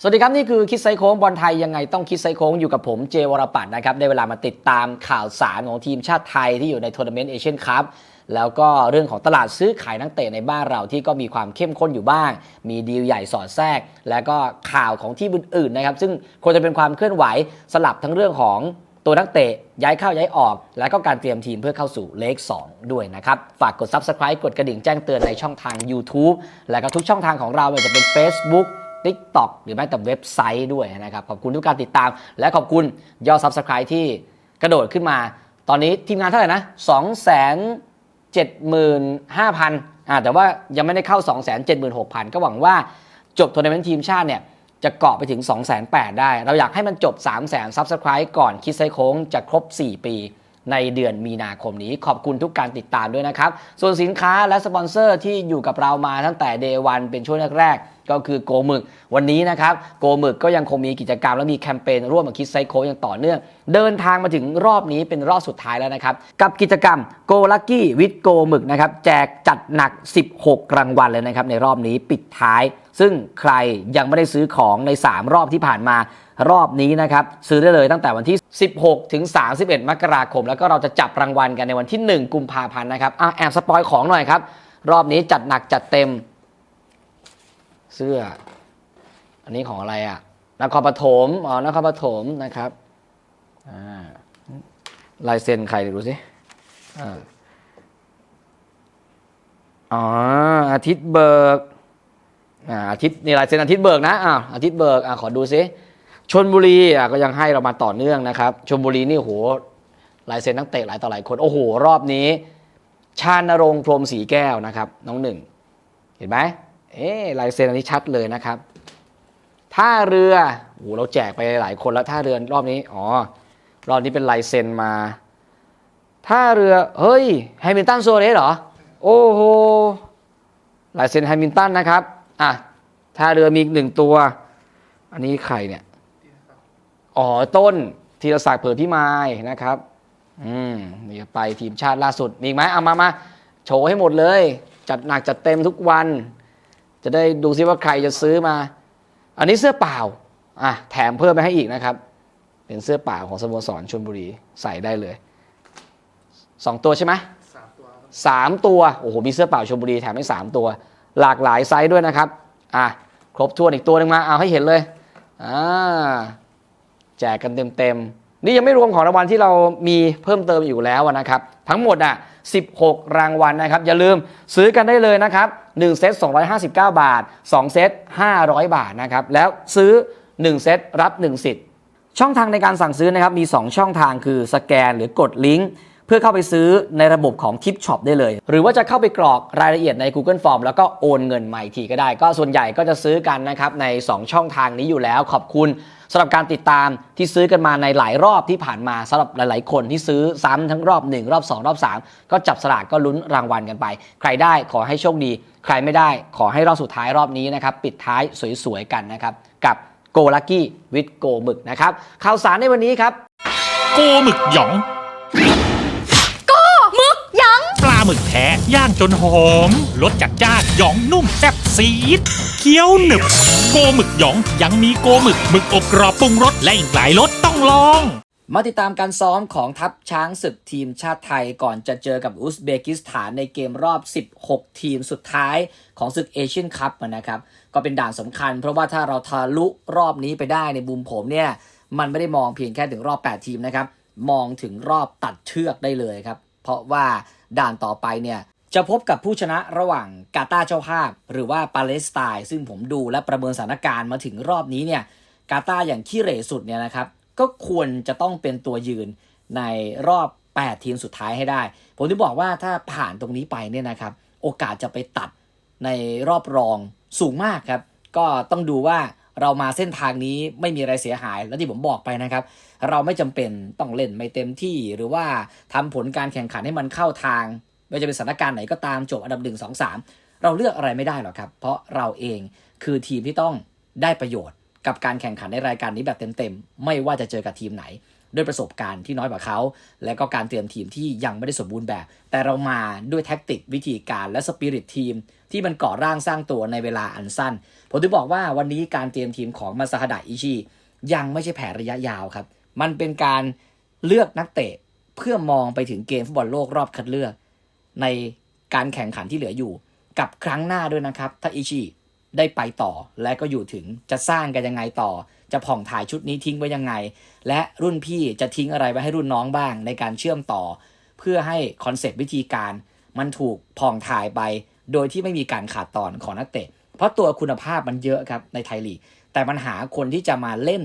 สวัสดีครับ นี่คือคิดไซโค้งบอลไทยยังไงต้องคิดไซโค้งอยู่กับผมเจวรปัตรนะครับ ได้เวลามาติดตามข่าวสารของทีมชาติไทยที่อยู่ในทัวร์นาเมนต์เอเชียนคัพแล้วก็เรื่องของตลาดซื้อขายนักเตะในบ้านเราที่ก็มีความเข้มข้นอยู่บ้าง มีดีลใหญ่สอดแทรก แล้วก็ข่าวของที่อื่นๆนะครับ ซึ่งควรจะเป็นความเคลื่อนไหวสลับทั้งเรื่องของตัวนักเตะย้ายเข้าย้ายออก แล้วก็การเตรียมทีมเพื่อเข้าสู่เลข 2 ด้วยนะครับ ฝากกด Subscribe กดกระดิ่งแจ้งเตือนในช่องทาง YouTube แล้วก็ทุกช่องทางของเราไม่ว่าจะเป็น Facebook TikTok หรือแม้แต่เว็บไซต์ด้วยนะครับ ขอบคุณทุกการติดตาม และขอบคุณยอด Subscribe ที่กระโดดขึ้นมา ตอนนี้ทีมงานเท่าไหร่นะ2 7 5 0 0 0อ่าแต่ว่ายังไม่ได้เข้า 2 7 6 0 0 0 ก็หวังว่าจบทัวร์นาเมนต์ทีมชาติเนี่ยจะเกาะไปถึง 2 8 0 0 0 ได้ เราอยากให้มันจบ 3 0 0 0 0 0 Subscribe ก่อนคิดไซโค้งจะครบ 4 ปีในเดือนมีนาคมนี้ขอบคุณทุกการติดตามด้วยนะครับ ส่วนสินค้าและสปอนเซอร์ที่อยู่กับเรามาตั้งแต่ Day 1เป็นช่วงแรกๆ ก็คือโกหมึกวันนี้นะครับโกหมึกก็ยังคงมีกิจกรรมและมีแคมเปญร่วมกับคิดไซโคอย่างต่อเนื่อง เดินทางมาถึงรอบนี้เป็นรอบสุดท้ายแล้วนะครับ กับกิจกรรมโกลักกี้วิดโกหมึกนะครับแจกจัดหนัก 16 รางวัลเลยนะครับในรอบนี้ปิดท้าย ซึ่งใครยังไม่ได้ซื้อของใน 3 รอบที่ผ่านมารอบนี้นะครับซื้อได้เลยตั้งแต่วันที่ 16 ถึง 31 มกราคม แล้วก็เราจะจับรางวัลกันในวันที่ 1 กุมภาพันธ์นะครับอะแอบสปอยของหน่อยครับรอบนี้จัดหนักจัดเต็ม เสื้อ อันนี้ของอะไรอะนครปฐมอ๋อนครปฐมนะครับอลายเซ็นใครดูสิอ๋ออาทิตย์เบิกอาทิตย์นี่ลายเซ็นอาทิตย์เบิกนะอ่าอาทิตย์เบิกอ่าขอดูซิชนบุรีอะก็ยังให้เรามาต่อเนื่องนะครับชนบุรีนี่โหลายเซ็นนักเตะหลายต่อหลายคนโอ้โหรอบนี้ ชาญรงค์พรมสีแก้วนะครับ น้องหนึ่ง เห็นไหม เอ๊ลายเซ็นอันนี้ชัดเลยนะครับท่าเรือโอ้เราแจกไปหลายคนแล้วท่าเรือรอบนี้อ๋อรอบนี้เป็นลายเซ็นมาท่าเรือเฮ้ยแฮมิลตันโซเรสเหรอโอ้โหลายเซ็นแฮมิลตันนะครับอะท่าเรือมีอีกหนึ่งตัว อันนี้ใครเนี่ยอ๋อต้นธีรศักดิ์เผื่อพิมายนะครับอืมนี่ไปทีมชาติล่าสุดมีอีกไหมเอามามาโชว์ให้หมดเลย จัดหนักจัดเต็มทุกวัน จะได้ดูซิว่าใครจะซื้อมา อันนี้เสื้อเปล่าอะแถมเพิ่มไปให้อีกนะครับ เป็นเสื้อเปล่าของสโมสรชลบุรีใส่ได้เลยสองตัวใช่ไหมสามตัวโอ้โหมีเสื้อเปล่าชลบุรีแถมให้สามตัว หลากหลายไซส์ด้วยนะครับอะครบถ้วนอีกตัวหนึ่งมาเอาให้เห็นเลยอ่าแจกกันเต็มๆนี่ยังไม่รวมของรางวัลที่เรามีเพิ่มเติมอยู่แล้วนะครับ ทั้งหมดอะ 16 รางวัลนะครับ อย่าลืมซื้อกันได้เลยนะครับ 1 เซต 259 บาท 2 เซต 500 บาทนะครับ แล้วซื้อ 1 เซต รับ 1 สิทธิ์ ช่องทางในการสั่งซื้อนะครับ มี 2 ช่องทางคือสแกนหรือกดลิงก์เพื่อเข้าไปซื้อในระบบของ Tip Shop ได้เลย หรือว่าจะเข้าไปกรอกรายละเอียดใน Google Form แล้วก็โอนเงินมาอีกทีก็ได้ ก็ส่วนใหญ่ก็จะซื้อกันนะครับใน 2 ช่องทางนี้อยู่แล้ว ขอบคุณ สำหรับการติดตามที่ซื้อกันมาในหลายรอบที่ผ่านมาสำหรับหลาย ๆ คนที่ซื้อซ้ำทั้งรอบ 1 รอบ 2 รอบ 3 ก็จับสลากก็ลุ้นรางวัลกันไป ใครได้ขอให้โชคดี ใครไม่ได้ขอให้รอบสุดท้ายรอบนี้นะครับปิดท้ายสวย ๆ กันนะครับกับโกลักกี้วิดโกหมึกนะครับข่าวสารในวันนี้ครับ โกหมึกหยอง หมึกแท้ย่างจนหอมรสจัดจ้านหยองนุ่มแซ่บซีดเคี้ยวหนึบ โกหมึกหยองยังมีโกหมึกหมึกอบกรอบปรุงรสและอีกหลายรสต้องลอง มาติดตามการซ้อมของทัพช้างศึกทีมชาติไทยก่อนจะเจอกับอุซเบกิสถานในเกมรอบ 16 ทีมสุดท้ายของศึกเอเชียนคัพนะครับ ก็เป็นด่านสำคัญ เพราะว่าถ้าเราทะลุรอบนี้ไปได้ในบุมผมเนี่ยมันไม่ได้มองเพียงแค่ถึงรอบ 8 ทีมนะครับมองถึงรอบตัดเชือกได้เลยครับ เพราะว่าด่านต่อไปเนี่ยจะพบกับผู้ชนะระหว่างกาตาร์เจ้าภาพ หรือว่าปาเลสไตน์ซึ่งผมดูและประเมินสถานการณ์มาถึงรอบนี้เนี่ยกาตาร์อย่างขี้เหร่สุดเนี่ยนะครับก็ควรจะต้องเป็นตัวยืนในรอบ 8 ทีมสุดท้ายให้ได้ ผมถึงบอกว่าถ้าผ่านตรงนี้ไปเนี่ยนะครับโอกาสจะไปตัดในรอบรองสูงมากครับ ก็ต้องดูว่าเรามาเส้นทางนี้ไม่มีอะไรเสียหาย แล้วที่ผมบอกไปนะครับ เราไม่จำเป็นต้องเล่นไม่เต็มที่ หรือว่าทำผลการแข่งขันให้มันเข้าทาง ไม่ว่าจะเป็นสถานการณ์ไหนก็ตามจบอันดับหนึ่งสองสามเราเลือกอะไรไม่ได้หรอกครับ เพราะเราเองคือทีมที่ต้องได้ประโยชน์ กับการแข่งขันในรายการนี้แบบเต็มๆไม่ว่าจะเจอกับทีมไหน ด้วยประสบการณ์ที่น้อยกว่าเขา และก็การเตรียมทีมที่ยังไม่ได้สมบูรณ์แบบ แต่เรามาด้วยแท็กติกวิธีการและสปิริตทีม ที่มันก่อร่างสร้างตัวในเวลาอันสั้นผมถึงบอกว่าวันนี้การเตรียมทีมของมาซาฮดะอิชิยังไม่ใช่แผนระยะยาวครับ มันเป็นการเลือกนักเตะเพื่อมองไปถึงเกมฟุตบอลโลกรอบคัดเลือก ในการแข่งขันที่เหลืออยู่ กับครั้งหน้าด้วยนะครับ ถ้าอิชิได้ไปต่อและก็อยู่ถึงจะสร้างกันยังไงต่อ จะผ่องถ่ายชุดนี้ทิ้งไว้ยังไง และรุ่นพี่จะทิ้งอะไรไว้ให้รุ่นน้องบ้าง ในการเชื่อมต่อ เพื่อให้คอนเซปต์วิธีการมันถูกผ่องถ่ายไป โดยที่ไม่มีการขาดตอนของนักเตะ เพราะตัวคุณภาพมันเยอะครับในไทยลีกแต่มันหาคนที่จะมาเล่น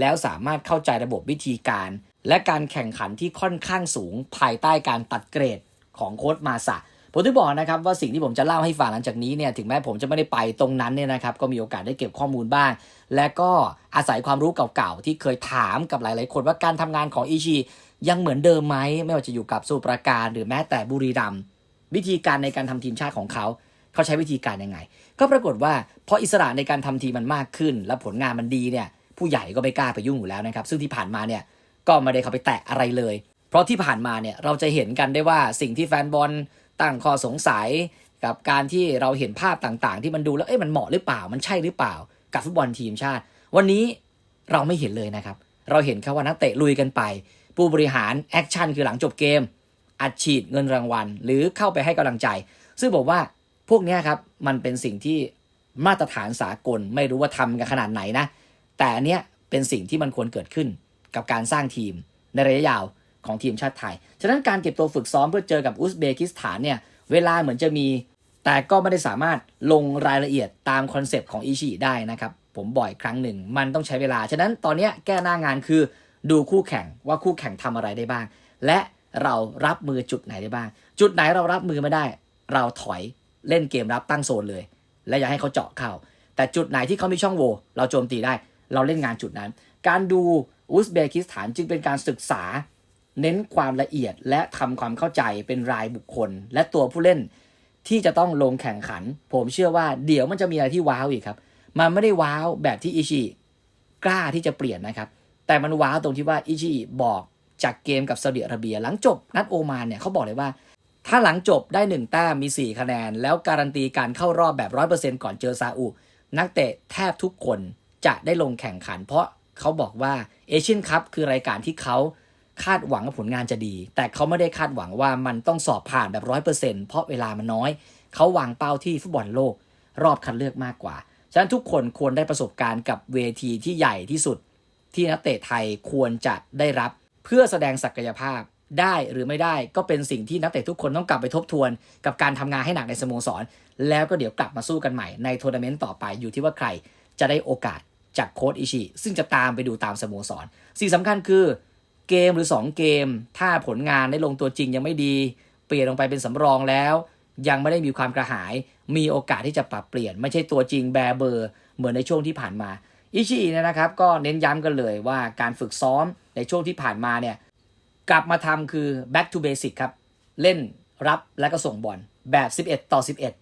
แล้วสามารถเข้าใจระบบวิธีการ และการแข่งขันที่ค่อนข้างสูงภายใต้การตัดเกรดของโค้ชมาสะผมที่บอกนะครับว่าสิ่งที่ผมจะเล่าให้ฟังหลังจากนี้เนี่ยถึงแม้ผมจะไม่ได้ไปตรงนั้นเนี่ยนะครับก็มีโอกาสได้เก็บข้อมูลบ้าง และก็อาศัยความรู้เก่าๆที่เคยถามกับหลายๆ คนว่าการทำงานของอิชิยังเหมือนเดิมไหมไม่ว่าจะอยู่กับสมุปราการหรือแม้แต่บุรีรัมวิธีการในการทำทีมชาติของเขาเขาใช้วิธีการยังไง ก็ปรากฏว่าพออิสระในการทำทีมมันมากขึ้น และผลงานมันดีเนี่ย ผู้ใหญ่ก็ไม่กล้าไปยุ่งอยู่แล้วนะครับ ซึ่งที่ผ่านมาเนี่ยก็ไม่ได้เข้าไปแตะอะไรเลย เพราะที่ผ่านมาเนี่ยเราจะเห็นกันได้ว่าสิ่งที่แฟนบอลตั้งข้อสงสัย กับการที่เราเห็นภาพต่างๆ ที่มันดูแล้วเอ๊ะมันเหมาะหรือเปล่ามันใช่หรือเปล่า กับฟุตบอลทีมชาติ วันนี้เราไม่เห็นเลยนะครับ เราเห็นแค่ว่านักเตะลุยกันไป ผู้บริหารแอคชั่นคือหลังจบเกมอัดฉีดเงินรางวัล หรือเข้าไปให้กำลังใจ ซึ่งบอกว่าพวกนี้ครับมันเป็นสิ่งที่มาตรฐานสากลไม่รู้ว่าทำกันขนาดไหนนะ แต่อันเนี้ยเป็นสิ่งที่มันควรเกิดขึ้นกับการสร้างทีมในระยะยาวของทีมชาติไทย ฉะนั้นการเก็บตัวฝึกซ้อมเพื่อเจอกับอุซเบกิสถานเนี่ย เวลาเหมือนจะมี แต่ก็ไม่ได้สามารถลงรายละเอียดตามคอนเซปต์ของอิชิได้นะครับ ผมบ่อยครั้งหนึ่ง มันต้องใช้เวลา ฉะนั้นตอนนี้แก้หน้างานคือดูคู่แข่งว่าคู่แข่งทำอะไรได้บ้าง และเรารับมือจุดไหนได้บ้าง จุดไหนเรารับมือไม่ได้ เราถอยเล่นเกมรับตั้งโซนเลย และอย่าให้เขาเจาะเข้า แต่จุดไหนที่เขามีช่องโหว่เราโจมตีได้ เราเล่นงานจุดนั้น การดูอุซเบกิสถานจึงเป็นการศึกษา เน้นความละเอียดและทำความเข้าใจเป็นรายบุคคล และตัวผู้เล่นที่จะต้องลงแข่งขัน ผมเชื่อว่าเดี๋ยวมันจะมีอะไรที่ว้าวอีกครับ มันไม่ได้ว้าวแบบที่อิชิกล้าที่จะเปลี่ยนนะครับ แต่มันว้าวตรงที่ว่าอิชิบอกจากเกมกับซาอุดิอาระเบีย หลังจบนัดโอมานเนี่ยเขาบอกเลยว่า ถ้าหลังจบได้หนึ่งแต้มมี 4 คะแนน แล้วการันตีการเข้ารอบแบบ 100%ก่อนเจอซาอุ นักเตะแทบทุกคน จะได้ลงแข่งขัน เพราะเขาบอกว่าเอเชียนคัพคือรายการที่เขาคาดหวังว่าผลงานจะดี แต่เขาไม่ได้คาดหวังว่ามันต้องสอบผ่านแบบ100%เปอร์เซ็นต์เพราะเวลามันน้อย เขาวางเป้าที่ฟุตบอลโลก รอบคัดเลือกมากกว่า ฉะนั้นทุกคนควรได้ประสบการณ์กับเวทีที่ใหญ่ที่สุด ที่นักเตะไทยควรจะได้รับ เพื่อแสดงศักยภาพได้หรือไม่ได้ก็เป็นสิ่งที่นักเตะทุกคนต้องกลับไปทบทวน กับการทำงานให้หนักในสโมสร แล้วก็เดี๋ยวกลับมาสู้กันใหม่ในทัวร์นาเมนต์ต่อไปอยู่ที่ว่าใครจะได้โอกาส จากโค้ชอิชิ ซึ่งจะตามไปดูตามสโมสร สิ่งสำคัญคือเกมหรือ 2 เกม ถ้าผลงานได้ลงตัวจริงยังไม่ดี เปลี่ยนลงไปเป็นสำรองแล้ว ยังไม่ได้มีความกระหาย มีโอกาสที่จะปรับเปลี่ยน ไม่ใช่ตัวจริงแบร์เบอร์ เหมือนในช่วงที่ผ่านมาอิชิเนี่ยนะครับ ก็เน้นย้ำกันเลยว่าการฝึกซ้อมในช่วงที่ผ่านมาเนี่ยกลับมาทำคือ back to basic ครับ เล่นรับและก็ส่งบอลแบบ 11 ต่อ 11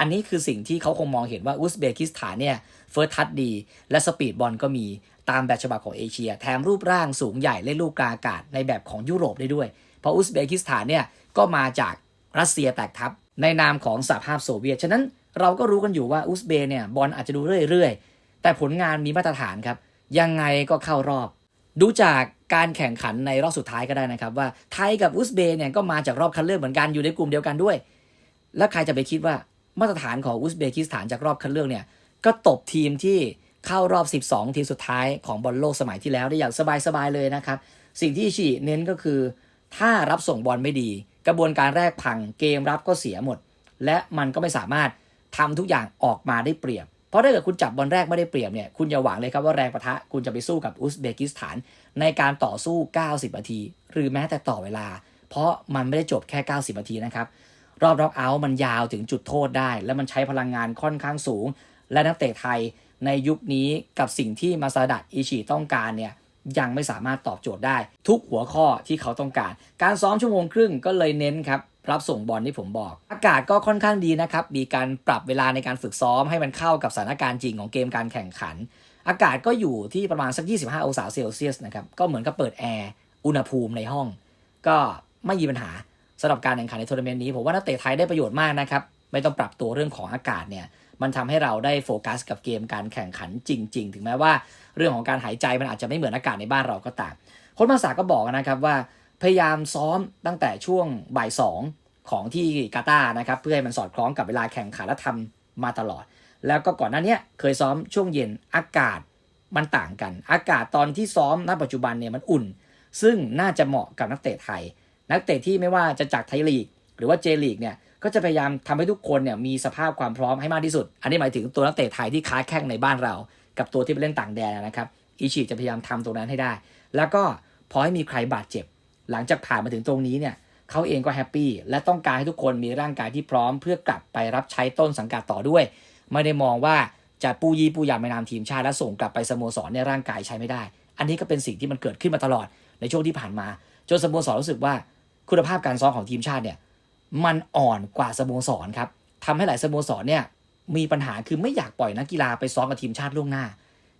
อันนี้คือสิ่งที่เขาคงมองเห็นว่าอุซเบกิสถานเนี่ยเฟิร์สทัชดี และสปีดบอลก็มีตามแบบฉบับของเอเชีย แถมรูปร่างสูงใหญ่เล่นลูกกลางอากาศในแบบของยุโรปได้ด้วย เพราะอุซเบกิสถานเนี่ยก็มาจากรัสเซียแตกทัพในนามของสหภาพโซเวียต ฉะนั้นเราก็รู้กันอยู่ว่าอุซเบเนี่ยบอลอาจจะดูเรื่อยๆ แต่ผลงานมีมาตรฐานครับ ยังไงก็เข้ารอบ ดูจากการแข่งขันในรอบสุดท้ายก็ได้นะครับว่าไทยกับอุซเบเนี่ยก็มาจากรอบคัดเลือกเหมือนกันอยู่ในกลุ่มเดียวกันด้วย แล้วใครจะไปคิดว่า มาตรฐานของอุซเบกิสถานจากรอบคัดเลือกเนี่ยก็ตบทีมที่เข้ารอบ 12 ทีมสุดท้ายของบอลโลกสมัยที่แล้วได้อย่างสบายๆเลยนะครับ สิ่งที่ชิเน้นก็คือ ถ้ารับส่งบอลไม่ดี กระบวนการแรกพังเกมรับก็เสียหมด และมันก็ไม่สามารถทำทุกอย่างออกมาได้เปรียบ เพราะถ้าเกิดคุณจับบอลแรกไม่ได้เปรียบเนี่ยคุณอย่าหวังเลยครับว่าแรงประทะคุณจะไปสู้กับอุซเบกิสถาน ในการต่อสู้ 90 นาที หรือแม้แต่ต่อเวลา เพราะมันไม่ได้จบแค่ 90 นาทีนะครับ รอบร็อกเอาท์มันยาวถึงจุดโทษได้ และมันใช้พลังงานค่อนข้างสูง และนักเตะไทยในยุคนี้กับสิ่งที่มาซาดะอิชิต้องการเนี่ยยังไม่สามารถตอบโจทย์ได้ ทุกหัวข้อที่เขาต้องการ การซ้อมชั่วโมงครึ่งก็เลยเน้นครับรับส่งบอลที่ผมบอก อากาศก็ค่อนข้างดีนะครับ มีการปรับเวลาในการฝึกซ้อมให้มันเข้ากับสถานการณ์จริงของเกมการแข่งขัน อากาศก็อยู่ที่ประมาณสัก 25 องศาเซลเซียสนะครับ ก็เหมือนกับเปิดแอร์ อุณหภูมิในห้อง ก็ไม่มีปัญหา สำหรับการแข่งขันในทัวร์นาเมนต์นี้ผมว่านักเตะไทยได้ประโยชน์มากนะครับไม่ต้องปรับตัวเรื่องของอากาศเนี่ยมันทำให้เราได้โฟกัสกับเกมการแข่งขันจริง ๆ ถึงแม้ว่าเรื่องของการหายใจมันอาจจะไม่เหมือนอากาศในบ้านเราก็ตามโค้ชมาสาก็บอกนะครับว่าพยายามซ้อมตั้งแต่ช่วงบ่ายสองของที่กาตาร์นะครับเพื่อให้มันสอดคล้องกับเวลาแข่งขันและทำมาตลอด แล้วก็ก่อนหน้านี้เคยซ้อมช่วงเย็นอากาศมันต่างกัน อากาศตอนที่ซ้อมณปัจจุบันเนี่ยมันอุ่น ซึ่งน่าจะเหมาะกับนักเตะไทย นักเตะที่ไม่ว่าจะจากไทยลีก หรือว่าเจลีกเนี่ยก็จะพยายามทำให้ทุกคนเนี่ยมีสภาพความพร้อมให้มากที่สุด อันนี้หมายถึงตัวนักเตะไทยที่ค้าแข่งในบ้านเรา กับตัวที่ไปเล่นต่างแดนนะครับอิชิจะพยายามทำตรงนั้นให้ได้ แล้วก็พอให้มีใครบาดเจ็บ หลังจากผ่านมาถึงตรงนี้เนี่ยเขาเองก็แฮปปี้และต้องการให้ทุกคนมีร่างกายที่พร้อม เพื่อกลับไปรับใช้ต้นสังกัดต่อด้วย ไม่ได้มองว่าจะปูยีปูยามในนามทีมชาติและส่งกลับไปสโมสรในร่างกายใช้ไม่ได้ อันนี้ก็เป็นสิ่งที่มันเกิดขึ้นมาตลอดในช่วงที่ผ่านมา จนสโมสรรู้สึกว่า คุณภาพการซ้อมของทีมชาติเนี่ยมันอ่อนกว่าสโมสรครับทำให้หลายสโมสรเนี่ยมีปัญหาคือไม่อยากปล่อยนักกีฬาไปซ้อมกับทีมชาติล่วงหน้า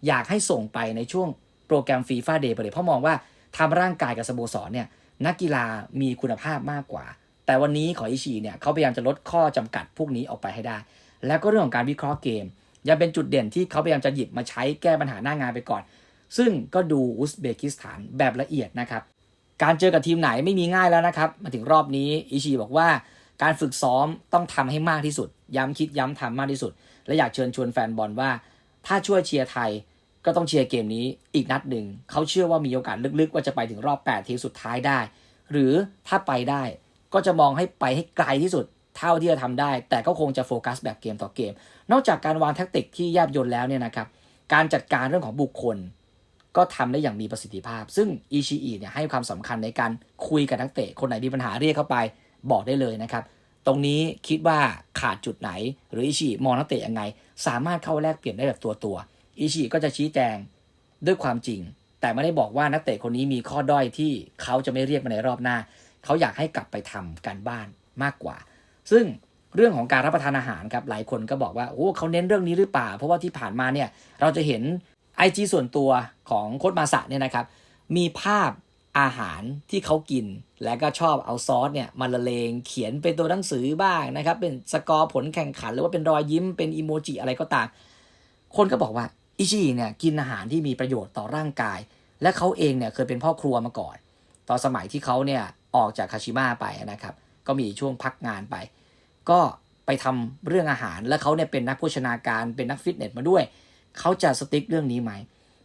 อยากให้ส่งไปในช่วงโปรแกรมฟีฟ่าเดย์ไปเลยเพราะมองว่าทำร่างกายกับสโมสรเนี่ยนักกีฬามีคุณภาพมากกว่า แต่วันนี้ขออิชิเนี่ยเขาพยายามจะลดข้อจำกัดพวกนี้ออกไปให้ได้ แล้วก็เรื่องของการวิเคราะห์เกม ยังเป็นจุดเด่นที่เขาพยายามจะหยิบมาใช้แก้ปัญหาหน้างานไปก่อน ซึ่งก็ดูอุซเบกิสถานแบบละเอียดนะครับ การเจอกับทีมไหนไม่มีง่ายแล้วนะครับ มาถึงรอบนี้อิชิบอกว่า การฝึกซ้อมต้องทำให้มากที่สุด ย้ำคิดย้ำทำมากที่สุด และอยากเชิญชวนแฟนบอลว่า ถ้าช่วยเชียร์ไทยก็ต้องเชียร์เกมนี้อีกนัดหนึ่ง เขาเชื่อว่ามีโอกาสลึกๆ ว่าจะไปถึงรอบ 8 ทีมสุดท้ายได้ หรือถ้าไปได้ก็จะมองให้ไปให้ไกลที่สุด เท่าที่จะทำได้ แต่ก็คงจะโฟกัสแบบเกมต่อเกม นอกจากการวางแทคติกที่แยบยลแล้วเนี่ยนะครับการจัดการเรื่องของบุคคล ก็ทำได้อย่างมีประสิทธิภาพ ซึ่งอิชิอิเนี่ยให้ความสำคัญในการคุยกับนักเตะ คนไหนมีปัญหาเรียกเข้าไปบอกได้เลยนะครับ ตรงนี้คิดว่าขาดจุดไหน หรืออิชิมองนักเตะยังไง สามารถเข้าแลกเปลี่ยนได้แบบตัวตัวอิชิก็จะชี้แจงด้วยความจริง แต่ไม่ได้บอกว่านักเตะคนนี้มีข้อด้อยที่เขาจะไม่เรียกมาในรอบหน้า เขาอยากให้กลับไปทำการบ้านมากกว่า ซึ่งเรื่องของการรับประทานอาหารครับหลายคนก็บอกว่าโอ้เขาเน้นเรื่องนี้หรือเปล่า เพราะว่าที่ผ่านมาเนี่ยเราจะเห็น IG ส่วนตัวของโค้ดมาสะเนี่ยนะครับ มีภาพอาหารที่เขากิน และก็ชอบเอาซอสเนี่ยมาละเลงเขียนเป็นตัวหนังสือบ้างนะครับ เป็นสกอร์ผลแข่งขัน หรือว่าเป็นรอยยิ้มเป็นอีโมจิอะไรก็ตาม คนก็บอกว่าอิชิเนี่ยกินอาหารที่มีประโยชน์ต่อร่างกาย และเขาเองเนี่ยเคยเป็นพ่อครัวมาก่อน ตอนสมัยที่เขาเนี่ยออกจากคาชิมะไปนะครับ ก็มีช่วงพักงานไป ก็ไปทำเรื่องอาหารและเขาเนี่ยเป็นนักโภชนาการเป็นนักฟิตเนสมาด้วย เขาจะสติ๊กเรื่องนี้ไหม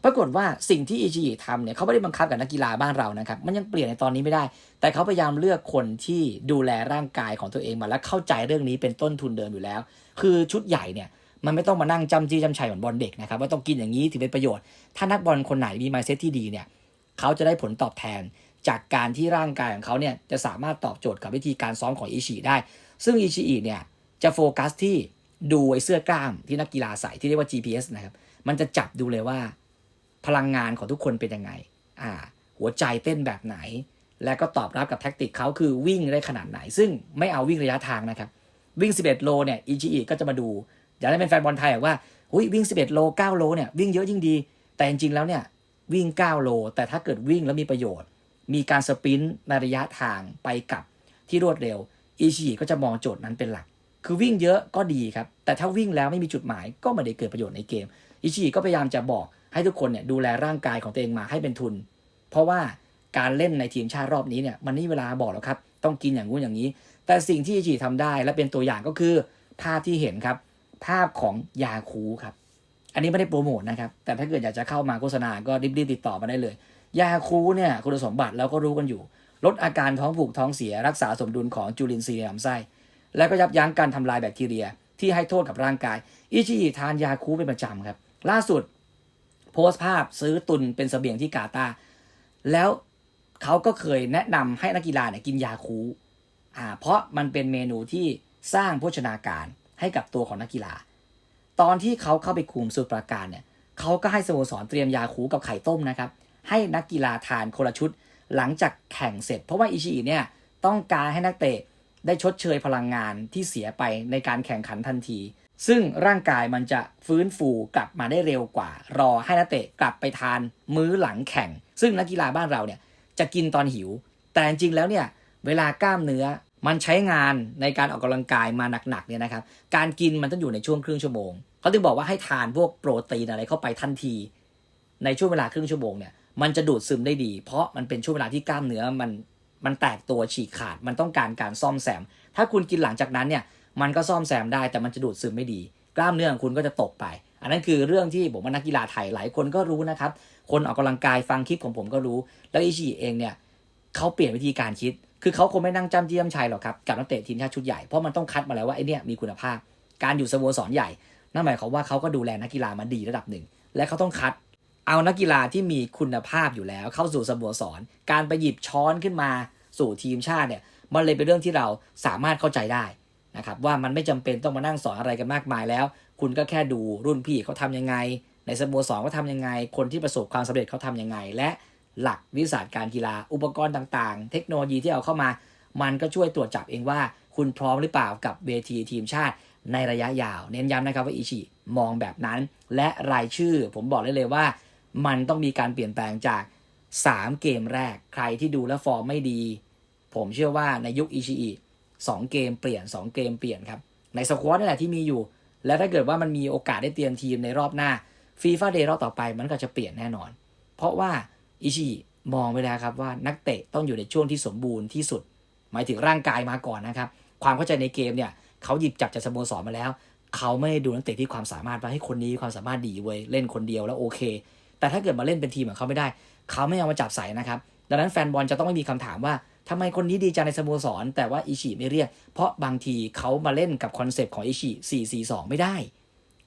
ปรากฏว่าสิ่งที่อิจิอิทำเนี่ยเขาไม่ได้บังคับกับนักกีฬาบ้านเรานะครับ มันยังเปลี่ยนในตอนนี้ไม่ได้ แต่เขาพยายามเลือกคนที่ดูแลร่างกายของตัวเองมาและเข้าใจเรื่องนี้เป็นต้นทุนเดิมอยู่แล้ว คือชุดใหญ่เนี่ยมันไม่ต้องมานั่งจำจี้จำชัยเหมือนบอลเด็กนะครับว่าต้องกินอย่างนี้ถึงเป็นประโยชน์ ถ้านักบอลคนไหนมีมายเซตที่ดีเนี่ยเขาจะได้ผลตอบแทน จากการที่ร่างกายของเขาเนี่ยจะสามารถตอบโจทย์กับวิธีการซ้อมของอิชิได้ ซึ่งอิชิอิเนี่ยจะโฟกัสที่ ดูไอ้เสื้อกล้ามที่นักกีฬาใส่ที่เรียกว่า GPS นะครับ มันจะจับดูเลยว่า พลังงานของทุกคนเป็นยังไง อ่า หัวใจเต้นแบบไหน และก็ตอบรับกับแท็กติกเขาคือวิ่งได้ขนาดไหน ซึ่งไม่เอาวิ่งระยะทางนะครับ วิ่ง 11 โลเนี่ยอิจิอิก็จะมาดู อยากให้เป็นแฟนบอลไทยบอกว่าอุ้ยวิ่ง 11 โล 9 โลเนี่ยวิ่งเยอะยิ่งดี แต่จริงๆแล้วเนี่ยวิ่ง 9 โล แต่ถ้าเกิดวิ่งแล้วมีประโยชน์ มีการสปรินต์ในระยะทางไปกลับที่รวดเร็วอิจิอิก็จะมองโจทย์นั้นเป็นหลัก คือวิ่งเยอะก็ดีครับ แต่ถ้าวิ่งแล้วไม่มีจุดหมายก็ไม่ได้เกิดประโยชน์ในเกม อิชิก็พยายามจะบอกให้ทุกคนเนี่ยดูแลร่างกายของตัวเองมาให้เป็นทุน เพราะว่าการเล่นในทีมชาติรอบนี้เนี่ยมันไม่เวลาบอกแล้วครับ ต้องกินอย่างงู้นอย่างนี้ แต่สิ่งที่อิชิทำได้และเป็นตัวอย่างก็คือภาพที่เห็นครับ ภาพของยาคูครับ อันนี้ไม่ได้โปรโมทนะครับ แต่ถ้าเกิดอยากจะเข้ามาโฆษณาก็รีบๆติดต่อมาได้เลย ยาคูเนี่ยคุณสมบัติเราก็รู้กันอยู่ ลดอาการท้องผูกท้องเสียรักษาสมดุลของจุลินทรีย์ในลำไส้ และก็ยับยั้งการทำลายแบคทีเรียที่ให้โทษกับร่างกาย อิชิอิทานยาคูเป็นประจำครับ ล่าสุด โพสต์ภาพซื้อตุนเป็นเสบียงที่กาตาแล้วเขาก็เคยแนะนำให้นักกีฬาเนี่ยกินยาคูอ่าเพราะมันเป็นเมนูที่สร้างโภชนาการให้กับตัวของนักกีฬา ตอนที่เขาเข้าไปคุมสูตรประการเนี่ยเขาก็ให้สโมสรเตรียมยาคูกับไข่ต้มนะครับ ให้นักกีฬาทานคนละชุด หลังจากแข่งเสร็จ เพราะว่าอิชิอิเนี่ยต้องการให้นักเตะ ได้ชดเชยพลังงานที่เสียไปในการแข่งขันทันที ซึ่งร่างกายมันจะฟื้นฟูกลับมาได้เร็วกว่า รอให้นักเตะกลับไปทานมื้อหลังแข่ง ซึ่งนักกีฬาบ้านเราเนี่ยจะกินตอนหิว แต่จริงๆแล้วเนี่ยเวลากล้ามเนื้อมันใช้งานในการออกกำลังกายมาหนักๆเนี่ยนะครับ การกินมันต้องอยู่ในช่วงครึ่งชั่วโมง เขาถึงบอกว่าให้ทานพวกโปรตีนอะไรเข้าไปทันที ในช่วงเวลาครึ่งชั่วโมงเนี่ย มันจะดูดซึมได้ดี เพราะมันเป็นช่วงเวลาที่กล้ามเนื้อมัน มันแตกตัวฉีกขาด มันต้องการการซ่อมแซม ถ้าคุณกินหลังจากนั้นเนี่ย มันก็ซ่อมแซมได้แต่มันจะดูดซึมไม่ดี กล้ามเนื้อของคุณก็จะตกไป อันนั้นคือเรื่องที่ผมว่านักกีฬาไทยหลายคนก็รู้นะครับ คนออกกำลังกายฟังคลิปของผมก็รู้ แล้วอิชิเองเนี่ยเขาเปลี่ยนวิธีการคิด คือเขาคงไม่นั่งจำเจียมชัยหรอกครับกับนักเตะทีมชาติชุดใหญ่ เพราะมันต้องคัดมาแล้วว่าไอเนี่ยมีคุณภาพ การอยู่สโมสรใหญ่ นั่นหมายความว่าเขาก็ดูแลนักกีฬามาดีระดับหนึ่ง และเขาต้องคัดเอานักกีฬาที่มีคุณภาพอยู่แล้วเข้าสู่สโมสร การไปหยิบช้อนขึ้นมา สู่ทีมชาติเนี่ยมันเลยเป็นเรื่องที่เราสามารถเข้าใจได้นะครับว่ามันไม่จำเป็นต้องมานั่งสอนอะไรกันมากมายแล้ว คุณก็แค่ดูรุ่นพี่เขาทำยังไง ในสโมสรเขาทำยังไง คนที่ประสบความสำเร็จเขาทำยังไง และหลักวิชาการกีฬา อุปกรณ์ต่างๆ เทคโนโลยีที่เอาเข้ามา มันก็ช่วยตรวจจับเองว่า คุณพร้อมหรือเปล่ากับเวทีทีมชาติในระยะยาว เน้นย้ำนะครับว่าอิชิมองแบบนั้น และรายชื่อผมบอกได้เลยว่า มันต้องมีการเปลี่ยนแปลงจาก 3 เกมแรก ใครที่ดูแล้วฟอร์มไม่ดี ผมเชื่อว่าในยุคอิชิอิสองเกมเปลี่ยน 2 เกมเปลี่ยนครับ ในสควอตนี่แหละที่มีอยู่ และถ้าเกิดว่ามันมีโอกาสได้เตรียมทีมในรอบหน้าฟีฟ่าเดย์รอบต่อไปมันก็จะเปลี่ยนแน่นอน เพราะว่าอิชิอิมองไปแล้วครับว่านักเตะต้องอยู่ในช่วงที่สมบูรณ์ที่สุด หมายถึงร่างกายมาก่อนนะครับ ความเข้าใจในเกมเนี่ยเขาหยิบจับจากสโมสรมาแล้ว เขาไม่ดูนักเตะที่ความสามารถว่าให้คนนี้ความสามารถดีเว้ยเล่นคนเดียวแล้วโอเค แต่ถ้าเกิดมาเล่นเป็นทีมของเขาไม่ได้ เขาไม่เอามาจับใส่นะครับ ดังนั้นแฟนบอลจะต้องไม่มีคำถามว่า ทำไมคนนี้ดีจังในสโมสร แต่ว่าอิชิไม่เรียก เพราะบางทีเขามาเล่นกับคอนเซปต์ของอิชิ4-4-2 ไม่ได้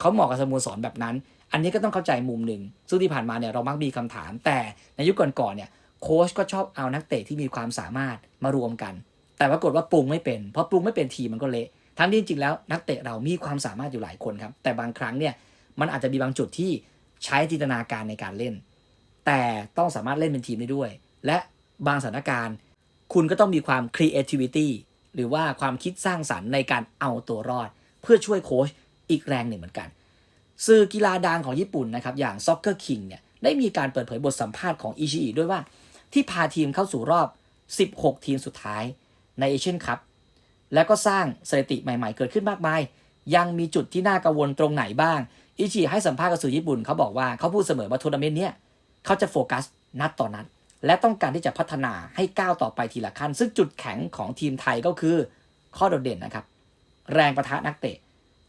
เขาเหมาะกับสโมสรแบบนั้น อันนี้ก็ต้องเข้าใจมุมหนึ่ง ซึ่งที่ผ่านมาเนี่ยเรามักมีคำถาม แต่ในยุคก่อนๆเนี่ยโค้ชก็ชอบเอานักเตะที่มีความสามารถมารวมกัน แต่ปรากฏว่าปรุงไม่เป็น เพราะปรุงไม่เป็นทีมมันก็เละทั้งที่จริงๆแล้วนักเตะเรามีความสามารถอยู่หลายคนครับ แต่บางครั้งเนี่ยมันอาจจะมีบางจุดที่ใช้จินตนาการในการเล่น แต่ต้องสามารถเล่นเป็นทีมได้ด้วย และบางสถานการณ์ คุณก็ต้องมีความ creativity หรือว่าความคิดสร้างสรรค์ในการเอาตัวรอด เพื่อช่วยโค้ชอีกแรงหนึ่งเหมือนกัน สื่อกีฬาดังของญี่ปุ่นนะครับ อย่าง Soccer King เนี่ยได้มีการเปิดเผยบทสัมภาษณ์ของอิชิอิด้วยว่า ที่พาทีมเข้าสู่รอบ 16 ทีมสุดท้ายในเอเชียนคัพแล้วก็สร้างสถิติใหม่ๆ เกิดขึ้นมากมาย ยังมีจุดที่น่ากังวลตรงไหนบ้าง อิชิให้สัมภาษณ์กับสื่อญี่ปุ่นเขาบอกว่าเขาพูดเสมอว่าทัวร์นาเมนต์เนี้ยเขาจะโฟกัสนัดต่อนนัด และต้องการที่จะพัฒนาให้ก้าวต่อไปทีละขั้น ซึ่งจุดแข็งของทีมไทยก็คือ ข้อโดดเด่นนะครับ แรงประทะนักเตะ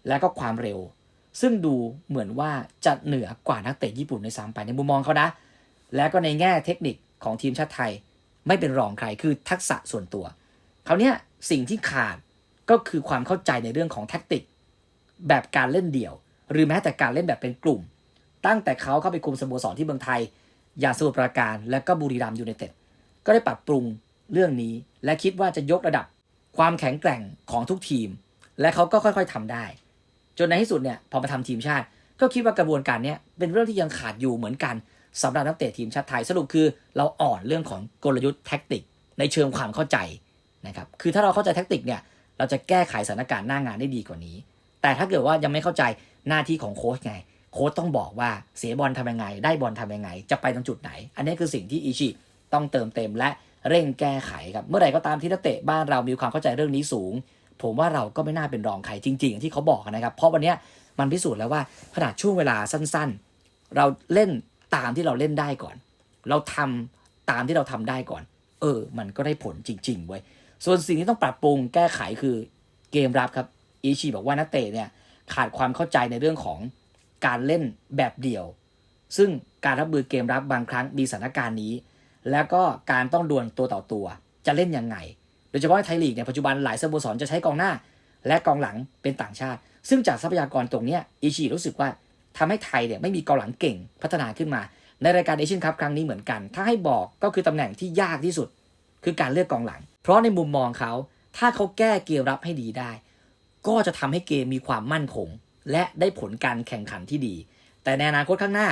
และก็ความเร็ว ซึ่งดูเหมือนว่าจะเหนือกว่านักเตะญี่ปุ่นในซ้ำไปในมุมมองเขานะ แล้วก็ในแง่เทคนิคของทีมชาติไทย ไม่เป็นรองใครคือทักษะส่วนตัวคราวเนี้ยสิ่งที่ขาดก็คือความเข้าใจในเรื่องของแท็กติก แบบการเล่นเดี่ยว หรือแม้แต่การเล่นแบบเป็นกลุ่ม ตั้งแต่เขาเข้าไปคุมสโมสรที่เมืองไทย อย่างสมุทรปราการ และก็บุรีรัมย์ยูไนเต็ดก็ได้ปรับปรุงเรื่องนี้ และคิดว่าจะยกระดับความแข็งแกร่งของทุกทีม และเขาก็ค่อยๆทำได้ จนในที่สุดเนี่ยพอมาทำทีมชาติ ก็คิดว่ากระบวนการเนี้ยเป็นเรื่องที่ยังขาดอยู่เหมือนกันสำหรับนักเตะทีมชาติไทยสรุปคือ เราอ่อนเรื่องของกลยุทธ์แท็กติก ในเชิงความเข้าใจนะครับคือถ้าเราเข้าใจแท็กติกเนี่ยเราจะแก้ไขสถานการณ์หน้างานได้ดีกว่านี้ แต่ถ้าเกิดว่ายังไม่เข้าใจหน้าที่ของโค้ชไง โค้ชต้องบอกว่าเสียบอลทำยังไง ได้บอลทำยังไง จะไปตรงจุดไหน อันนี้คือสิ่งที่อิชิต้องเติมเต็มและเร่งแก้ไขครับ เมื่อไหร่ก็ตามที่นักเตะบ้านเรามีความเข้าใจเรื่องนี้สูง ผมว่าเราก็ไม่น่าเป็นรองใครจริงๆอย่างที่เขาบอกนะครับ เพราะวันนี้มันพิสูจน์แล้วว่าขนาดช่วงเวลาสั้นๆ เราเล่นตามที่เราเล่นได้ก่อน เราทำตามที่เราทำได้ก่อน เออ มันก็ได้ผลจริงๆเว้ย ส่วนสิ่งที่ต้องปรับปรุงแก้ไขคือเกมรับครับ อิชิบอกว่านักเตะเนี่ยขาดความเข้าใจในเรื่องของ การเล่นแบบเดี่ยว ซึ่งการรับมือเกมรับบางครั้งมีสถานการณ์นี้ แล้วก็การต้องดวลตัวต่อตัว จะเล่นยังไง โดยเฉพาะไทยลีกเนี่ยปัจจุบันหลายสโมสรจะใช้กองหน้า และกองหลังเป็นต่างชาติ ซึ่งจากทรัพยากรตรงนี้อิชิรู้สึกว่าทำให้ไทยเนี่ยไม่มีกองหลังเก่งพัฒนาขึ้นมา ในรายการเอเชียนคัพครั้งนี้เหมือนกัน ถ้าให้บอกก็คือตำแหน่งที่ยากที่สุด คือการเลือกกองหลัง เพราะในมุมมองเขาถ้าเขาแก้เกมรับให้ดีได้ ก็จะทำให้เกมมีความมั่นคง และได้ผลการแข่งขันที่ดี แต่ในอนาคตข้างหน้า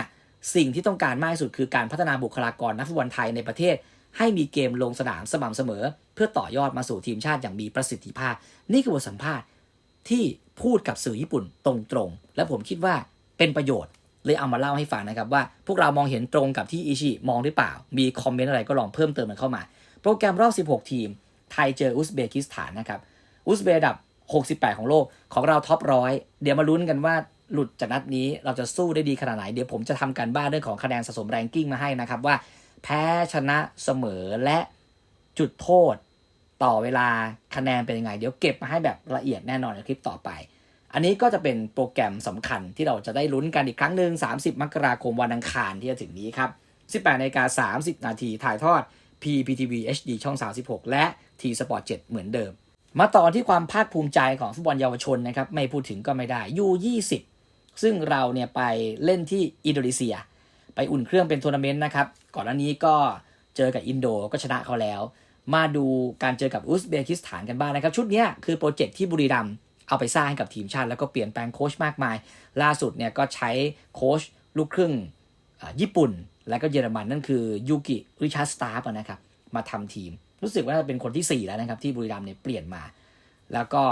สิ่งที่ต้องการมากที่สุดคือการพัฒนาบุคลากรนักฟุตบอลไทยในประเทศ ให้มีเกมลงสนามสม่ำเสมอ เพื่อต่อยอดมาสู่ทีมชาติอย่างมีประสิทธิภาพ นี่คือบทสัมภาษณ์ที่พูดกับสื่อญี่ปุ่นตรงๆ และผมคิดว่าเป็นประโยชน์ เลยเอามาเล่าให้ฟังนะครับว่า พวกเรามองเห็นตรงกับที่อิชิมองหรือเปล่า มีคอมเมนต์อะไรก็ลองเพิ่มเติมมันเข้ามา โปรแกรมรอบ 16 ทีม ไทยเจออุซเบกิสถานนะครับ อุซเบดับ 68 ของโลกของเราท็อปร้อยเดี๋ยวมาลุ้นกันว่าหลุดจากนัดนี้เราจะสู้ได้ดีขนาดไหน เดี๋ยวผมจะทำการบ้านเรื่องของคะแนนสะสมแรงกิ้งมาให้นะครับว่า แพ้ชนะเสมอและจุดโทษ ต่อเวลาคะแนนเป็นยังไง เดี๋ยวเก็บมาให้แบบละเอียดแน่นอนในคลิปต่อไป อันนี้ก็จะเป็นโปรแกรมสำคัญที่เราจะได้ลุ้นกันอีกครั้งหนึ่ง30 มกราคมวันอังคารที่จะถึงนี้ครับ 18นาฬิกา30 นาทีถ่ายทอด PPTV HD ช่อง 36 และ T Sport 7 เหมือนเดิม มาต่อที่ความภาคภูมิใจของฟุตบอลเยาวชนนะครับ ไม่พูดถึงก็ไม่ได้ U20 ซึ่งเราเนี่ยไปเล่นที่อินโดนีเซีย ไปอุ่นเครื่องเป็นทัวร์นาเมนต์นะครับ ก่อนหน้านี้ก็เจอกับอินโดก็ชนะเขาแล้ว มาดูการเจอกับอุซเบกิสถานกันบ้างนะครับ ชุดนี้คือโปรเจกต์ที่บุรีรัมย์เอาไปสร้างให้กับทีมชาติ แล้วก็เปลี่ยนแปลงโค้ชมากมาย ล่าสุดเนี่ยก็ใช้โค้ชลูกครึ่งญี่ปุ่น และก็เยอรมันนั่นคือยูกิริชาร์ดสตาร์นะครับมาทำทีม รู้สึกว่าเป็นคนที่ 4 แล้วนะครับ ที่บุรีรัมย์เนี่ยเปลี่ยนมา แล้วก็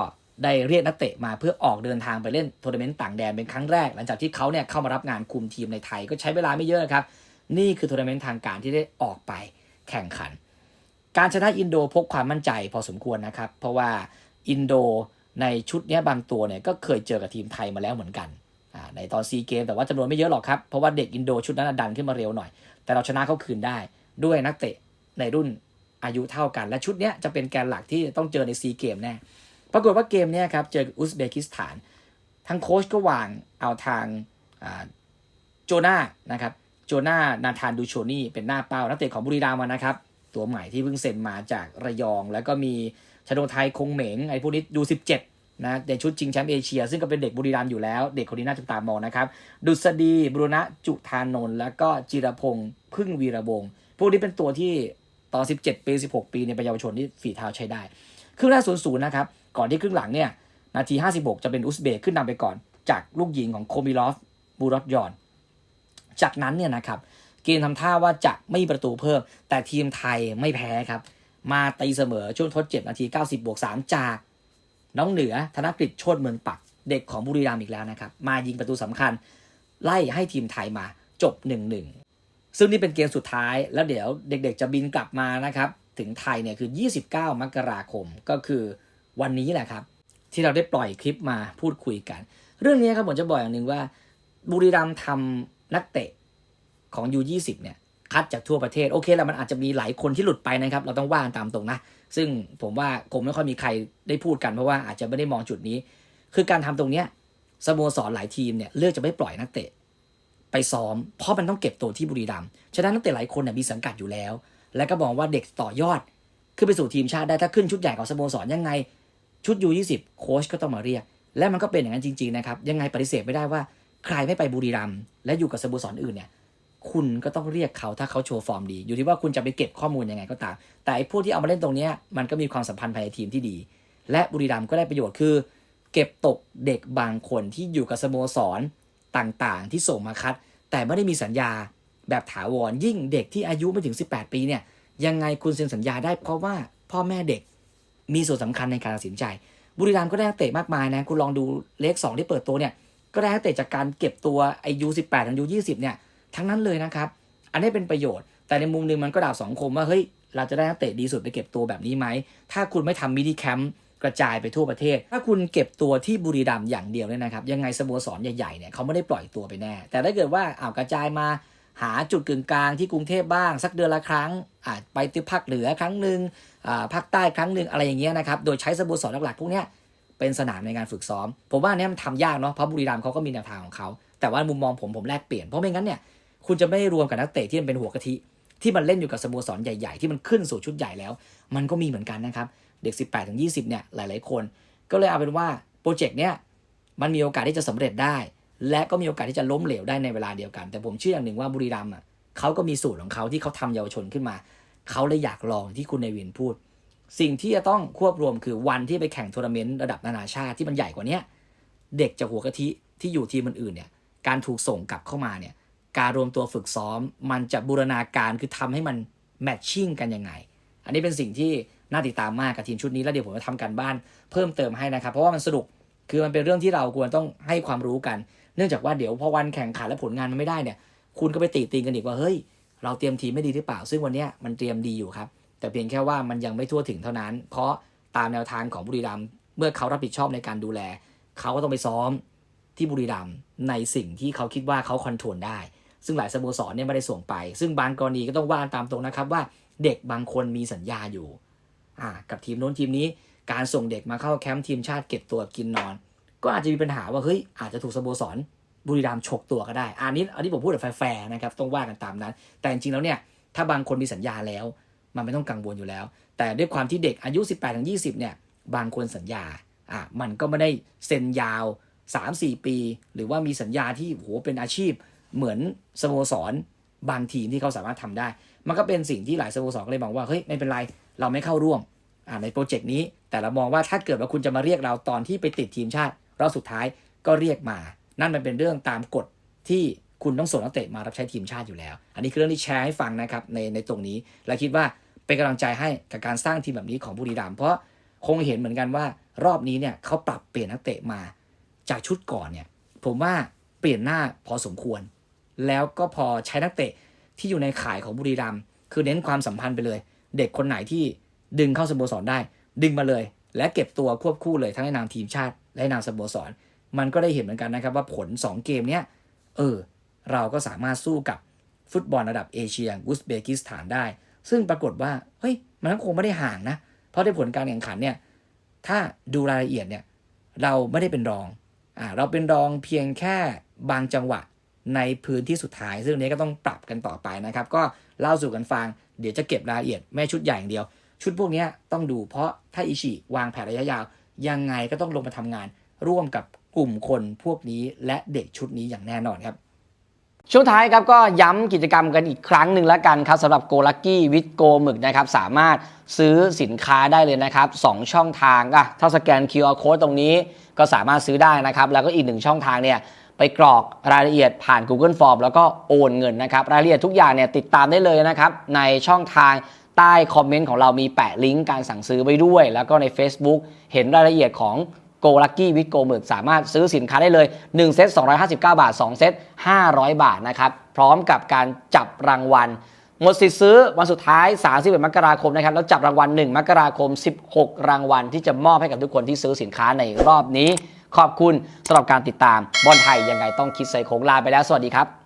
ได้เรียกนักเตะมาเพื่อออกเดินทางไปเล่นทัวร์นาเมนต์ต่างแดนเป็นครั้งแรก หลังจากที่เขาเนี่ยเข้ามารับงานคุมทีมในไทยก็ใช้เวลาไม่เยอะครับ นี่คือทัวร์นาเมนต์ทางการที่ได้ออกไปแข่งขัน การชนะอินโดพกความมั่นใจพอสมควรนะครับ เพราะว่าอินโดในชุดนี้บางตัวเนี่ยก็เคยเจอกับทีมไทยมาแล้วเหมือนกันในตอนซีเกมแต่ว่าจำนวนไม่เยอะหรอกครับ เพราะว่าเด็กอินโดชุดนั้นดันขึ้นมาเร็วหน่อย แต่เราชนะเขาคืนได้ด้วยนักเตะในรุ่น อายุเท่ากัน และชุดเนี้ยจะเป็นแกนหลักที่ต้องเจอในซีเกมแน่ ปรากฏว่าเกมเนี้ยครับเจออุซเบกิสถาน ทางโค้ชก็วางเอาทางโจนานะครับ โจนานาธานดูโชนี่เป็นหน้าเป้า นักเตะของบุรีรัมย์นะครับ ตัวใหม่ที่เพิ่งเซ็นมาจากระยอง แล้วก็มีชโดไทยคงเหมงไอ้พวกนี้ดู 17นะในชุดชิงแชมป์เอเชีย ซึ่งก็เป็นเด็กบุรีรัมย์อยู่แล้ว เด็กคนนี้น่าจะตามมองนะครับ ดุษฎีบุรณะจุธานนท์แล้วก็จิรพงษ์พึ่งวีระวงศ์พวกนี้เป็นตัวที่ ตอน17 ปี 16 ปีในยเป็นเยาวชนที่ฝีเท้าใช้ได้ ครึ่งแรกศูนย์ศูนย์นะครับ ก่อนที่ครึ่งหลังเนี่ยนาที 56 จะเป็นอุซเบกขึ้นนำไปก่อน จากลูกยิงของโคมิลอฟบูรอตยอน จากนั้นเนี่ยนะครับเกมทำท่าว่าจะไม่มีประตูเพิ่ม แต่ทีมไทยไม่แพ้ครับ มาตีเสมอช่วงทดเจ็บนาที 90 บวก 3 จาก น้องเหนือธนกฤษโชดเมืองปัก เด็กของบุรีรัมย์อีกแล้วนะครับ มายิงประตูสำคัญ ไล่ให้ทีมไทยมาจบ 1-1 ซึ่งนี่เป็นเกมสุดท้ายแล้วเดี๋ยวเด็กๆจะบินกลับมานะครับ ถึงไทยเนี่ยคือ 29 มกราคมก็คือวันนี้แหละครับ ที่เราได้ปล่อยคลิปมาพูดคุยกัน เรื่องนี้ครับผมจะบอกอย่างหนึ่งว่า บุรีรัมย์ทำนักเตะของ U20 เนี่ยคัดจากทั่วประเทศโอเคแล้วมันอาจจะมีหลายคนที่หลุดไปนะครับ เราต้องว่ากันตามตรงนะ ซึ่งผมว่าคงไม่ค่อยมีใครได้พูดกันเพราะว่าอาจจะไม่ได้มองจุดนี้ คือการทำตรงเนี้ยสโมสรหลายทีมเนี่ยเลือกจะไม่ปล่อยนักเตะ ไปซ้อม เพราะมันต้องเก็บตัวที่บุรีรัมย์ฉะนั้นนักเตะหลายคนเนี่ยมีสังกัดอยู่แล้ว และก็บอกว่าเด็กต่อยอด ขึ้นไปสู่ทีมชาติได้ถ้าขึ้นชุดใหญ่ของสโมสรยังไง ชุด U20 โค้ชก็ต้องมาเรียก และมันก็เป็นอย่างนั้นจริงๆนะครับยังไงปฏิเสธไม่ได้ว่าใครไม่ไปบุรีรัมย์และอยู่กับสโมสรอื่นเนี่ยคุณก็ต้องเรียกเขาถ้าเขาโชว์ฟอร์มดี อยู่ที่ว่าคุณจะไปเก็บข้อมูลยังไงก็ตาม แต่ไอ้พวกที่เอามาเล่นตรงนี้มันก็มีความสัมพันธ์ภายในทีมที่ดี และบุรีรัมย์ก็ได้ประโยชน์คือ เก็บตกเด็กบางคนที่อยู่กับสโมสร ต่างๆ ที่ส่งมาคัด แต่ไม่ได้มีสัญญาแบบถาวรยิ่งเด็กที่อายุไม่ถึง 18 ปีเนี่ยยังไงคุณเซ็นสัญญาได้เพราะว่าพ่อแม่เด็กมีส่วนสำคัญในการตัดสินใจ บุรีรัมย์ก็ได้นักเตะมากมายนะ คุณลองดูเลข2ที่เปิดตัวเนี่ย ก็ได้นักเตะจากการเก็บตัวไอยูสิบแปดถึงยูยี่สิบเนี่ย ทั้งนั้นเลยนะครับ อันนี้เป็นประโยชน์ แต่ในมุมหนึ่งมันก็ดาบสองคมว่า เฮ้ย เราจะได้นักเตะดีสุดไปเก็บตัวแบบนี้ไหม ถ้าคุณไม่ทำมินิแคมป์ กระจายไปทั่วประเทศ ถ้าคุณเก็บตัวที่บุรีรัมย์อย่างเดียวเนี่ยนะครับ ยังไงสโมสรใหญ่ๆเนี่ยเขาไม่ได้ปล่อยตัวไปแน่ แต่ถ้าเกิดว่าอ่ากระจายมาหาจุดกึ่งกลางที่กรุงเทพบ้าง สักเดือนละครั้งอาจไปที่ภาคเหนือครั้งหนึ่งภาคใต้ครั้งหนึ่งอะไรอย่างเงี้ยนะครับ โดยใช้สโมสรหลักๆพวกเนี้ยเป็นสนามในการฝึกซ้อม ผมว่าเนี้ยมันทำยากเนาะเพราะบุรีรัมย์เขาก็มีแนวทางของเขาแต่ว่ามุมมองผมผมแลกเปลี่ยนเพราะไม่งั้นเนี่ยคุณจะไม่รวมกับนักเตะที่มันเป็นหัวกะทิที่มันเล่นอยู่กับสโมสรใหญ่ ๆ ที่มันขึ้นสู่ชุดใหญ่แล้ว มันก็มีเหมือนกันนะครับ เด็ก 18ถึง20เนี่ยหลาย ๆ คน ก็เลยเอาเป็นว่าโปรเจกต์เนี้ยมันมีโอกาสที่จะสำเร็จได้ และก็มีโอกาสที่จะล้มเหลวได้ในเวลาเดียวกัน แต่ผมเชื่ออย่างหนึ่งว่าบุรีรัมย์อะเขาก็มีสูตรของเขาที่เขาทำเยาวชนขึ้นมาเขาเลยอยากลองที่คุณในวินพูด สิ่งที่จะต้องควบรวมคือวันที่ไปแข่งทัวร์นาเมนต์ระดับนานาชาติที่มันใหญ่กว่านี้เด็กจากหัวกะทิที่อยู่ทีมอื่นๆเนี่ยการถูกส่งกลับเข้ามาเนี่ยการรวมตัวฝึกซ้อม มันจะบูรณาการคือทำให้มันแมทชิ่งกันยังไง อันนี้เป็นสิ่งที่ น่าติดตามมากกับทีมชุดนี้แล้วเดี๋ยวผมจะทำการบ้านเพิ่มเติมให้นะครับ เพราะว่ามันสนุกคือมันเป็นเรื่องที่เราควรต้องให้ความรู้กัน เนื่องจากว่าเดี๋ยวพอวันแข่งขันและผลงานมันไม่ได้เนี่ย คุณก็ไปตีติงกันอีกว่าเฮ้ย เราเตรียมทีมไม่ดีหรือเปล่า ซึ่งวันนี้มันเตรียมดีอยู่ครับ แต่เพียงแค่ว่ามันยังไม่ทั่วถึงเท่านั้น เพราะตามแนวทางของบุรีรัมย์เมื่อเขารับผิดชอบในการดูแล เขาก็ต้องไปซ้อมที่บุรีรัมย์ในสิ่งที่เขาคิดว่าเขาคอนโทรลได้ ซึ่งหลายสโมสรเนี่ยไม่ได้ส่งไป ซึ่งบางกรณีก็ต้องว่าตามตรงนะครับว่าเด็กบางคนมีสัญญาอยู่ อ่ากับทีมโน้นทีมนี้การส่งเด็กมาเข้าแคมป์ทีมชาติเก็บตัวกินนอน ก็อาจจะมีปัญหาว่าเฮ้ยอาจจะถูกสโมสรบุรีรัมย์ฉกตัวก็ได้ อันนี้อันนี้ผมพูดแบบแฟร์นะครับต้องว่ากันตามนั้น แต่จริงๆแล้วเนี่ยถ้าบางคนมีสัญญาแล้ว มันไม่ต้องกังวลอยู่แล้ว แต่ด้วยความที่เด็กอายุ 18-20 เนี่ย บางคนสัญญาอะมันก็ไม่ได้เซ็นยาว 3-4 ปี หรือว่ามีสัญญาที่โหเป็นอาชีพเหมือนสโมสรบางทีมที่เขาสามารถทำได้ มันก็เป็นสิ่งที่หลายสโมสรก็เลยมองว่าเฮ้ยไม่เป็นไร เราไม่เข้าร่วมในโปรเจกต์นี้ แต่เรามองว่าถ้าเกิดว่าคุณจะมาเรียกเราตอนที่ไปติดทีมชาติรอบสุดท้ายก็เรียกมา นั่นมันเป็นเรื่องตามกฎที่คุณต้องส่งนักเตะมารับใช้ทีมชาติอยู่แล้ว อันนี้คือเรื่องที่แชร์ให้ฟังนะครับในในตรงนี้ และคิดว่าเป็นกำลังใจให้กับการสร้างทีมแบบนี้ของบุรีรัมย์เพราะคงเห็นเหมือนกันว่ารอบนี้เนี่ยเขาปรับเปลี่ยนนักเตะมาจากชุดก่อนเนี่ยผมว่าเปลี่ยนหน้าพอสมควร แล้วก็พอใช้นักเตะที่อยู่ในข่ายของบุรีรัมย์คือเน้นความสัมพันธ์ไปเลย เด็กคนไหนที่ดึงเข้าสโมสรได้ ดึงมาเลย และเก็บตัวควบคู่เลยทั้งในนามทีมชาติ และในนามสโมสร มันก็ได้เห็นเหมือนกันนะครับว่าผล 2 เกมเนี้ยเออเราก็สามารถสู้กับฟุตบอลระดับเอเชียอย่างอุซเบกิสถานได้ ซึ่งปรากฏว่าเฮ้ยมันก็คงไม่ได้ห่างนะ เพราะในผลการแข่งขันเนี่ยถ้าดูรายละเอียดเนี่ยเราไม่ได้เป็นรองอ่าเราเป็นรองเพียงแค่บางจังหวะในพื้นที่สุดท้าย ซึ่งอันนี้ก็ต้องปรับกันต่อไปนะครับ ก็เล่าสู่กันฟัง เดี๋ยวจะเก็บรายละเอียดไม่ชุดใหญ่อย่างเดียว ชุดพวกนี้ต้องดูเพราะถ้าอิชิวางแผนระยะยาว ยังไงก็ต้องลงมาทำงาน ร่วมกับกลุ่มคนพวกนี้และเด็กชุดนี้อย่างแน่นอนครับ ช่วงท้ายครับก็ย้ำกิจกรรมกันอีกครั้งหนึ่งแล้วกันครับสำหรับโกลักกี้วิดโกหมึกนะครับสามารถซื้อสินค้าได้เลยนะครับสองช่องทางอะถ้าสแกน QR code ตรงนี้ก็สามารถซื้อได้นะครับ แล้วก็อีกหนึ่งช่องทางเนี่ย ไปกรอกรายละเอียดผ่าน Google Form แล้วก็โอนเงินนะครับ รายละเอียดทุกอย่างเนี่ยติดตามได้เลยนะครับ ในช่องทางใต้คอมเมนต์ของเรามีแปะลิงก์การสั่งซื้อไว้ด้วย แล้วก็ใน Facebook เห็นรายละเอียดของโกลักกี้วิดโกหมึกสามารถซื้อสินค้าได้เลย 1 เซต 259 บาท 2 เซต 500 บาทนะครับ พร้อมกับการจับรางวัล หมดสิทธิ์ซื้อวันสุดท้าย 31 มกราคมนะครับ แล้วจับรางวัล 1 มกราคม 16 รางวัลที่จะมอบให้กับทุกคนที่ซื้อสินค้าในรอบนี้ ขอบคุณสำหรับการติดตามบอลไทยยังไงต้องคิดใส่โค้งลาไปแล้วสวัสดีครับ